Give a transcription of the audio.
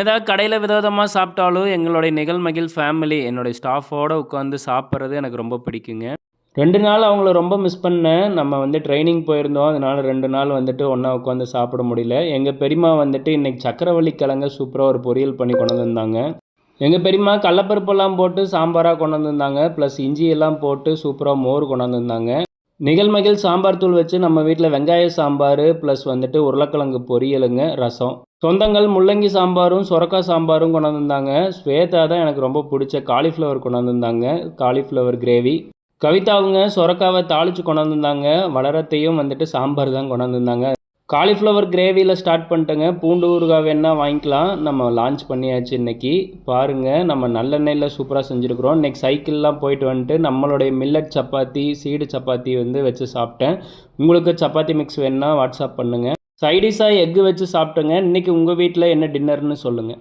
ஏதாவது கடையில் விதவிதமாக சாப்பிட்டாலும் எங்களுடைய நிகழ்மகிழ் ஃபேமிலி என்னுடைய ஸ்டாஃபோடு உட்காந்து சாப்பிட்றது எனக்கு ரொம்ப பிடிக்குங்க. ரெண்டு நாள் அவங்கள ரொம்ப மிஸ் பண்ணேன். நம்ம வந்து ட்ரைனிங் போயிருந்தோம். அதனால் ரெண்டு நாள் வந்துட்டு ஒன்றா உட்காந்து சாப்பிட முடியல. எங்கள் பெரியம்மா வந்துட்டு இன்றைக்கி சக்கரவள்ளி கிழங்க சூப்பராக ஒரு பொரியல் பண்ணி கொண்டு வந்திருந்தாங்க. எங்கள் பெரியம்மா கடலப்பருப்பெல்லாம் போட்டு சாம்பாராக கொண்டு வந்திருந்தாங்க. ப்ளஸ் இஞ்சி எல்லாம் போட்டு சூப்பராக மோர் கொண்டு வந்திருந்தாங்க. நிகழ்மகள் சாம்பார் தூள் வச்சு நம்ம வீட்டில் வெங்காய சாம்பார் ப்ளஸ் வந்துட்டு உருளைக்கிழங்கு பொரியலுங்க ரசம். சொந்தங்கள் முள்ளங்கி சாம்பாரும் சுரக்காய் சாம்பாரும் கொண்டு வந்தாங்க ஸ்வேதா தான் எனக்கு ரொம்ப பிடிச்ச காலிஃப்ளவர் கொண்டு வந்தாங்க காலிஃப்ளவர் கிரேவி கவிதாவுங்க சொரக்காவை தாளித்து கொண்டு வந்திருந்தாங்க. வளரத்தையும் வந்துட்டு சாம்பார் தான் கொண்டு வந்திருந்தாங்க. காலிஃப்ளவர் கிரேவியில் ஸ்டார்ட் பண்ணிட்டேங்க. பூண்டு ஊறுகாய் வேணால் வாங்கிக்கலாம். நம்ம லான்ச் பண்ணியாச்சு இன்றைக்கி பாருங்கள் நம்ம நல்லெண்ணெயில் சூப்பராக செஞ்சுருக்குறோம். இன்னைக்கு சைக்கிள்லாம் போயிட்டு வந்துட்டு நம்மளுடைய மில்லட் சப்பாத்தி சீடு சப்பாத்தி வந்து வச்சு சாப்பிட்டேன். உங்களுக்கு சப்பாத்தி மிக்ஸ் வேணுன்னா வாட்ஸ்அப் பண்ணுங்கள் சைடிஷாக எக்கு வச்சு சாப்பிட்டுங்க. இன்றைக்கி உங்கள் வீட்டில் என்ன டின்னர்னு சொல்லுங்கள்